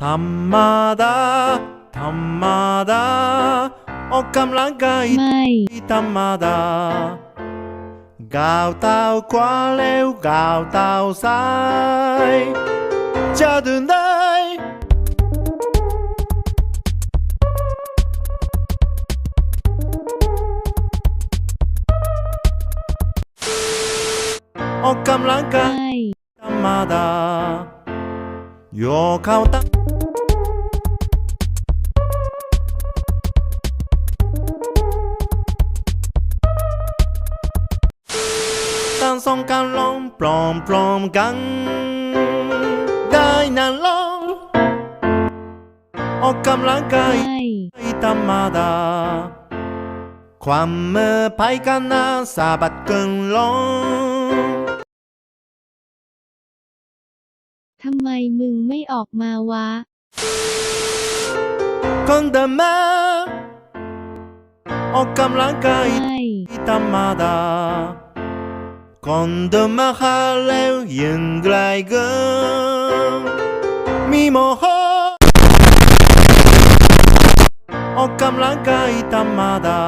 담마다 담마다 어감랑가 이 담마다 gào tao qua lêu gào tao sai. Cha đường đây. O cam lãng ca tamada. Yo cao tao ม่ธรรมดาโยกเข้าตั้งตั้งสองการลองปลอมปลอมๆกัน ได้นานลองออกกำลังกายไม่ธรรมดาความมือไปกันนะสะบัดเกินลงทำไมมึงไม่ออกมาวะคนเดินมาออกกำลังกายไม่ธรรมดา คนเดินมาหาแล้วยังไกลเกินมีโมโหออกกำลังกายธรรมดา